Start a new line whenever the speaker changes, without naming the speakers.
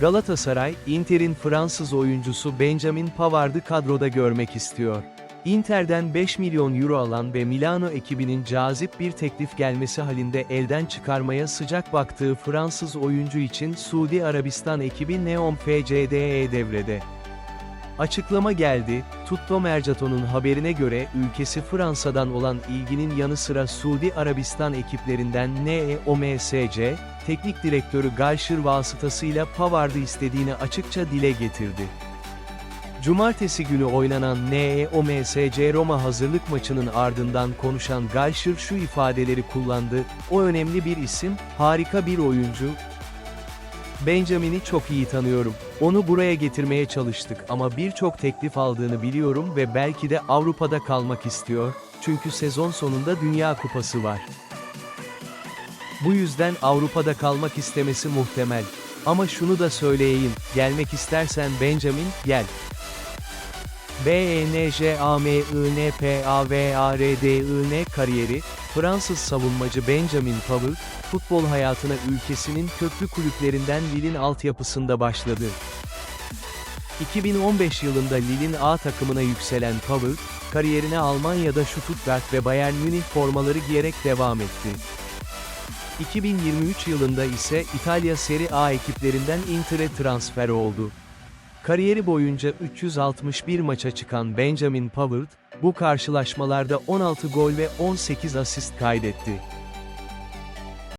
Galatasaray, Inter'in Fransız oyuncusu Benjamin Pavard'ı kadroda görmek istiyor. Inter'den 5 milyon euro alan ve Milano ekibinin cazip bir teklif gelmesi halinde elden çıkarmaya sıcak baktığı Fransız oyuncu için Suudi Arabistan ekibi Neom FCDE devrede. Açıklama geldi, Tutto Mercato'nun haberine göre ülkesi Fransa'dan olan ilginin yanı sıra Suudi Arabistan ekiplerinden NEOMSC, teknik direktörü Galşir vasıtasıyla Pavard'ı istediğini açıkça dile getirdi. Cumartesi günü oynanan NEOMSC Roma hazırlık maçının ardından konuşan Galşir şu ifadeleri kullandı, o önemli bir isim, harika bir oyuncu, Benjamin'i çok iyi tanıyorum. Onu buraya getirmeye çalıştık ama birçok teklif aldığını biliyorum ve belki de Avrupa'da kalmak istiyor, çünkü sezon sonunda Dünya Kupası var. Bu yüzden Avrupa'da kalmak istemesi muhtemel. Ama şunu da söyleyeyim, gelmek istersen Benjamin, gel. BNJAMINPAVARDIN kariyeri, Fransız savunmacı Benjamin Pavard, futbol hayatına ülkesinin köklü kulüplerinden Lille'in altyapısında başladı. 2015 yılında Lille'in A takımına yükselen Pavard, kariyerine Almanya'da Stuttgart ve Bayern Münih formaları giyerek devam etti. 2023 yılında ise İtalya Serie A ekiplerinden Inter'e transfer oldu. Kariyeri boyunca 361 maça çıkan Benjamin Pavard, bu karşılaşmalarda 16 gol ve 18 asist kaydetti.